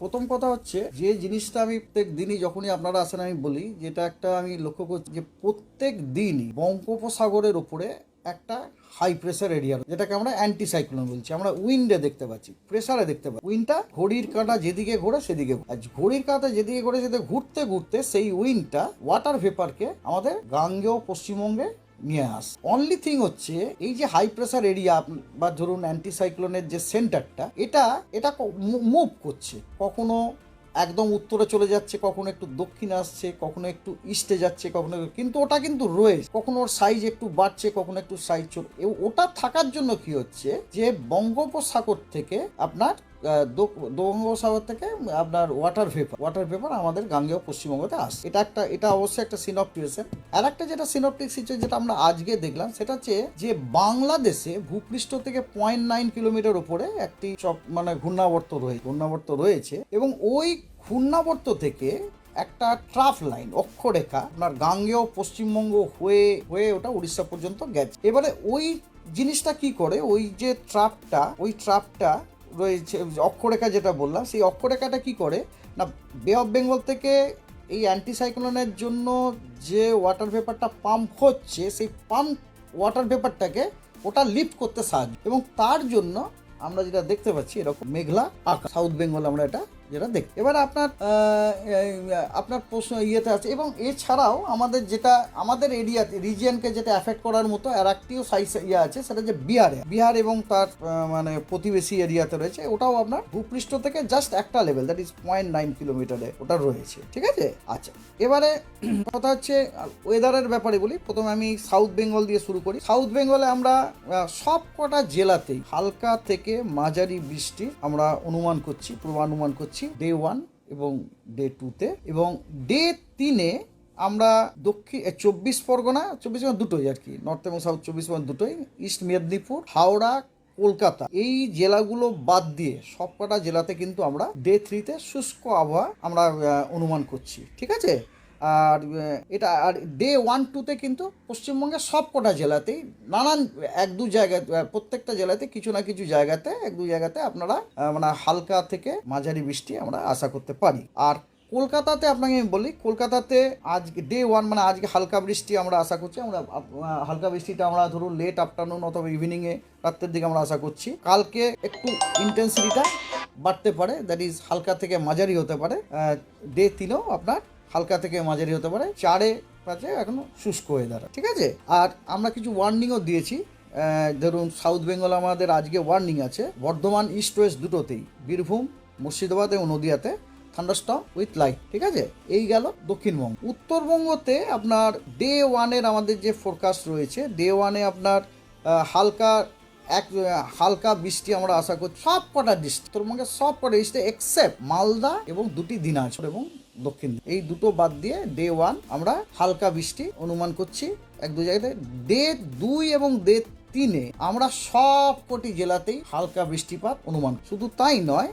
প্রথম কথা হচ্ছে, যে জিনিসটা আমি প্রত্যেক দিনই যখনই আপনারা আসেন আমি বলি, যেটা একটা আমি লক্ষ্য করছি যে প্রত্যেক দিনই বঙ্গোপসাগরের উপরে একটা হাই প্রেসার এরিয়া যেটাকে আমরা অ্যান্টি সাইক্লোন বলছি আমরা উইন্ডে দেখতে পাচ্ছি প্রেসারে দেখতে পাচ্ছি উইন্ডটা ঘড়ির কাঁটা যেদিকে ঘোরে সেদিকে। আর ঘড়ির কাঁটা যেদিকে ঘোরে সেদিকে ঘুরতে ঘুরতে সেই উইন্ডটা ওয়াটার ভেপারকে আমাদের গাঙ্গেয় পশ্চিমবঙ্গে নিয়ে আস অনলি থিং হচ্ছে, এই যে হাই প্রেসার এরিয়া বা ধরুন অ্যান্টিসাইক্লোনের যে সেন্টারটা এটা এটা মুভ করছে। কখনো একদম উত্তরে চলে যাচ্ছে, কখনো একটু দক্ষিণে আসছে, কখনো একটু ইস্টে যাচ্ছে, কখনো কিন্তু ওটা কিন্তু রয়েছে। কখনো ওর সাইজ একটু বাড়ছে, কখনো একটু সাইজ চলে ওটা থাকার জন্য কি হচ্ছে যে বঙ্গোপসাগর থেকে আপনার বঙ্গোপসাগর থেকে আপনার ওয়াটার ভেপার ওয়াটার ভেপার আমাদের গাঙ্গেয় পশ্চিমবঙ্গতে আসে। এটা একটা এটা অবশ্যই একটা সিনপটিক্সের আর একটা যেটা সিনপটিক সিচুয়েশন যেটা আমরা আজকে দেখলাম, সেটা হচ্ছে যে বাংলাদেশে ভূপৃষ্ঠ থেকে পয়েন্ট নাইন কিলোমিটার উপরে একটি মানে ঘূর্ণাবর্ত রয়েছে ঘূর্ণাবর্ত রয়েছে এবং ওই ঘূর্ণাবর্ত থেকে একটা ট্রাফ লাইন অক্ষরেখা, আপনার গাঙ্গেয় পশ্চিমবঙ্গ হয়ে হয়ে ওটা উড়িষ্যা পর্যন্ত গেছে। এবারে ওই জিনিসটা কি করে? ওই যে ট্রাপটা ওই ট্রাপটা রয়েছে অক্ষরেখা যেটা বললাম, সেই অক্ষরেখাটা কি করে? না বে অফ বেঙ্গল থেকে এই অ্যান্টিসাইক্লোনের জন্য যে ওয়াটার ভেপারটা পাম্প হচ্ছে, সেই পাম্প ওয়াটার ভেপারটাকে ওটা লিফট করতে সাহায্য এবং তার জন্য আমরা যেটা দেখতে পাচ্ছি, এরকম মেঘলা আকাশ সাউথ বেঙ্গল আমরা এটা যেটা দেখ, এবার আপনার আপনার প্রশ্ন ইয়েতে আছে, এবং এছাড়াও আমাদের যেটা, আমাদের এরিয়াতে রিজিয়নকে যেটা অ্যাফেক্ট করার মতো আর একটিও সাইজ ইয়ে আছে, সেটা যে বিহারে, বিহার এবং তার মানে প্রতিবেশী এরিয়াতে রয়েছে, ওটাও আপনার ভূপৃষ্ঠ থেকে জাস্ট একটা level that is point nine কিলোমিটারে ওটা রয়েছে, ঠিক আছে? আচ্ছা এবারে কথা হচ্ছে ওয়েদারের ব্যাপারে বলি, প্রথমে আমি সাউথ বেঙ্গল দিয়ে শুরু করি সাউথ বেঙ্গলে আমরা সব কটা জেলাতেই হালকা থেকে মাঝারি বৃষ্টি আমরা অনুমান করছি, পূর্বানুমান করছি ডে ওয়ান এবং ডে টুতে এবং ডে তিনে আমরা দক্ষিণ চব্বিশ পরগনা চব্বিশ পরগনা দুটোই আর কি নর্থ এবং সাউথ চব্বিশ পরগনা দুটোই ইস্ট মেদিনীপুর, হাওড়া, কলকাতা। এই জেলাগুলো বাদ দিয়ে সবকটা জেলাতে কিন্তু আমরা ডে থ্রিতে শুষ্ক আবহাওয়া আমরা অনুমান করছি। ঠিক আছে? আর এটা আর ডে ওয়ান টুতে কিন্তু পশ্চিমবঙ্গের সব কটা জেলাতেই নানান, এক দু জায়গায় প্রত্যেকটা জেলাতে কিছু না কিছু জায়গাতে, এক দু জায়গাতে আপনারা মানে হালকা থেকে মাঝারি বৃষ্টি আমরা আশা করতে পারি। আর কলকাতাতে আপনাকে আমি বলি, কলকাতাতে আজ ডে ওয়ান মানে আজকে হালকা বৃষ্টি আমরা আশা করছি, আমরা হালকা বৃষ্টিটা আমরা ধরুন লেট আফটারনুন অথবা ইভিনিংয়ে রাত্রের দিকে আমরা আশা করছি। কালকে একটু ইন্টেন্সিটিটা বাড়তে পারে দ্যাট ইজ হালকা থেকে মাঝারি হতে পারে ডে তিনেও আপনার হালকা থেকে মাঝারি হতে পারে, চারে পাঁচে এখনও শুষ্ক ওয়েদার ঠিক আছে? আর আমরা কিছু ওয়ার্নিংও দিয়েছি। ধরুন সাউথ বেঙ্গল আমাদের আজকে ওয়ার্নিং আছে, বর্ধমান ইস্ট ওয়েস্ট দুটোতেই, বীরভূম, মুর্শিদাবাদ এবং নদিয়াতে থান্ডারস্টর্ম উইথ লাইট ঠিক আছে? এই গেল দক্ষিণবঙ্গ। উত্তরবঙ্গতে আপনার ডে ওয়ানের আমাদের যে ফোরকাস্ট রয়েছে ডে ওয়ানে আপনার হালকা এক, হালকা বৃষ্টি আমরা আশা করছি সব কটা ডিস্ট্রিক্ট উত্তরবঙ্গের সব কটা ডিস্ট্রিক্ট এক্সেপ্ট মালদা এবং দুটি দিনাজপুর এবং দক্ষিণ। এই দুটো বাদ দিয়ে ডে ওয়ান আমরা হালকা বৃষ্টি অনুমান করছি এক দু জায়গায় ডে দুই এবং ডে তিনে আমরা সব কটি জেলাতেই হালকা বৃষ্টিপাত অনুমান। শুধু তাই নয়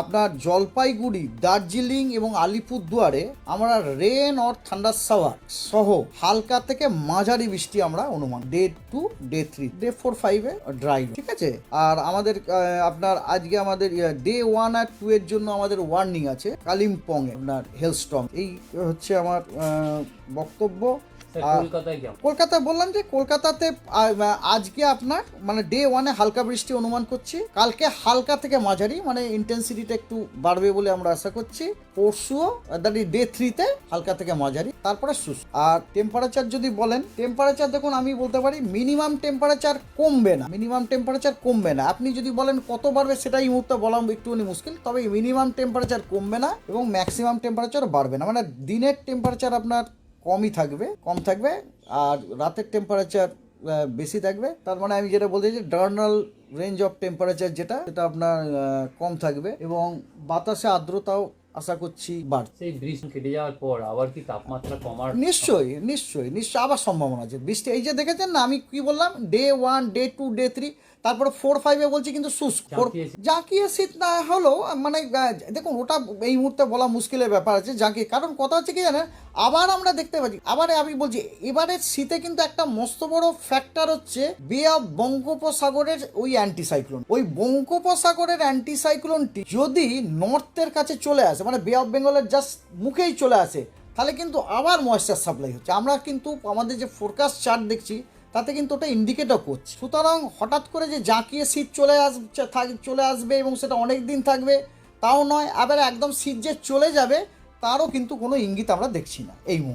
আপনার জলপাইগুড়ি, দার্জিলিং এবং আলিপুরদুয়ারে আমরা রেন অর ঠান্ডার সাওয়ার সহ হালকা থেকে মাঝারি বৃষ্টি আমরা অনুমান day two day three day four ফাইভে ড্রাই ঠিক আছে? আর আমাদের আপনার আজকে আমাদের ডে ওয়ান আর টু এর জন্য আমাদের ওয়ার্নিং আছে কালিম্পং এ আপনার হেলস্টং এই হচ্ছে আমার বক্তব্য। কলকাতায় বললাম যে কলকাতাতে আজকে আপনার মানে ডে ওয়ানে হালকা বৃষ্টি অনুমান করছি। কালকে হালকা থেকে মাঝারি মানে ইন্টেন্সিটিটা একটু বাড়বে বলে আমরা আশা করছি। পরশুও দ্যাট ইজ ডে থ্রিতে হালকা থেকে মাঝারি তারপরে শুষ্ক। আর টেম্পারেচার যদি বলেন টেম্পারেচার দেখুন আমি বলতে পারি মিনিমাম টেম্পারেচার কমবে না। মিনিমাম টেম্পারেচার কমবে না। আপনি যদি বলেন কত বাড়বে সেটাই মুহূর্তে বলা একটুখানি মুশকিল। তবে মিনিমাম টেম্পারেচার কমবে না এবং ম্যাক্সিমাম টেম্পারেচার বাড়বে না। মানে দিনের টেম্পারেচার আপনার কমই থাকবে কম থাকবে আর রাতের টেম্পারেচার বেশি থাকবে। তার মানে আমি যেটা বলতে চাই ডার্নাল রেঞ্জ অফ টেম্পারেচার যেটা সেটা আপনার কম থাকবে এবং বাতাসে আর্দ্রতাও আশা করছি সেই বৃষ্টি কেটে যাওয়ার পর আবার কি তাপমাত্রা কমার নিশ্চয়ই নিশ্চয়ই নিশ্চয়ই আবার সম্ভাবনা আছে। বৃষ্টি এই যে দেখেছেন না আমি কি বললাম? Day one day two day three তারপরে ফোর ফাইভে বলছি কিন্তু শুষ্ক। জাঁকিয়ে শীত। না হলেও মানে দেখুন ওটা এই মুহূর্তে বলা মুশকিলের ব্যাপার আছে জাঁকিয়ে। কারণ কথা হচ্ছে কি জানেন আবার আমরা দেখতে পাচ্ছি আবার আমি বলছি এবারের শীতে কিন্তু একটা মস্ত বড় ফ্যাক্টর হচ্ছে বে অফ বঙ্গোপসাগরের ওই অ্যান্টিসাইক্লোন ওই বঙ্গোপসাগরের অ্যান্টিসাইক্লোনটি যদি নর্থের কাছে চলে আসে মানে বে অফ বেঙ্গলের জাস্ট মুখেই চলে আসে তাহলে কিন্তু আবার ময়েশ্চার সাপ্লাই হচ্ছে। আমরা কিন্তু আমাদের যে ফোরকাস্ট চার্ট দেখছি তাতে কিন্তু ওটা ইন্ডিকেটও করছে। সুতরাং হঠাৎ করে যে জাঁকিয়ে শীত চলে আস চলে আসবে এবং সেটা অনেক দিন থাকবে, তাও নয়, আবার একদম শীত যে চলে যাবে, তারও কিন্তু কোনো ইঙ্গিত আমরা দেখছি না এই মুহূর্তে।